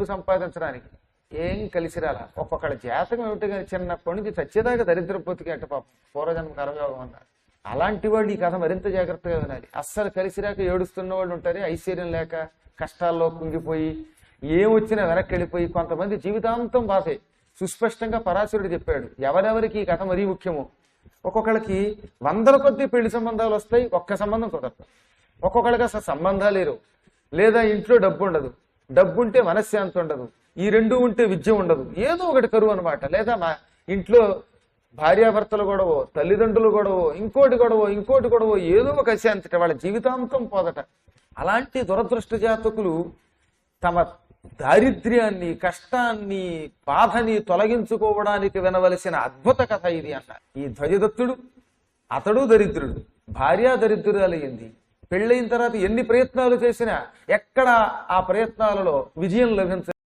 డబ్బు సంపాదించడానికి ఏం కలిసి రాల? ఒక్కొక్కళ్ళ జాతకం ఏమిటి కానీ చిన్నప్పటి నుంచి చచ్చేదాకా దరిద్రపోతికి అట్ట పాపం. పూర్వజన్మ కర్మయోగం అన్నారు అలాంటి వాళ్ళు ఈ కథ మరింత జాగ్రత్తగా వినాలి. అస్సలు కలిసి రాక ఏడుస్తున్న వాళ్ళు ఉంటారు ఐశ్వర్యం లేక కష్టాల్లో కుంగిపోయి ఏం వచ్చినా వెనక్కి వెళ్ళిపోయి కొంతమంది జీవితాంతం బాధే సుస్పష్టంగా పరాశరుడు చెప్పాడు ఎవరెవరికి ఈ కథ మరీ ముఖ్యమో? ఒక్కొక్కళ్ళకి వందల కొద్ది పెళ్ళి సంబంధాలు వస్తాయి ఒక్క సంబంధం కుదరదు. ఒక్కొక్కళ్ళకి అసలు సంబంధాలు లేరు. లేదా ఇంట్లో డబ్బు ఉండదు. డబ్బు ఉంటే మనశ్శాంతి ఉండదు. ఈ రెండు ఉంటే విద్య ఉండదు. ఏదో ఒకటి కరువు అనమాట లేదా మా ఇంట్లో భార్యాభర్తలు గొడవో తల్లిదండ్రులు గొడవో ఇంకోటి గొడవో ఇంకోటి గొడవో ఏదో ఒక అశాంతిట. వాళ్ళ జీవితాంతం పోదట. అలాంటి దురదృష్ట జాతకులు తమ దారిద్ర్యాన్ని కష్టాన్ని బాధని తొలగించుకోవడానికి వినవలసిన అద్భుత కథ ఇది అన్న ఈ ధ్వజదత్తుడు అతడు దరిద్రుడు భార్య దరిద్రురాలయ్యింది. పెళ్ళైన తర్వాత ఎన్ని ప్రయత్నాలు చేసినా ఎక్కడ ఆ ప్రయత్నాలలో విజయం లభించ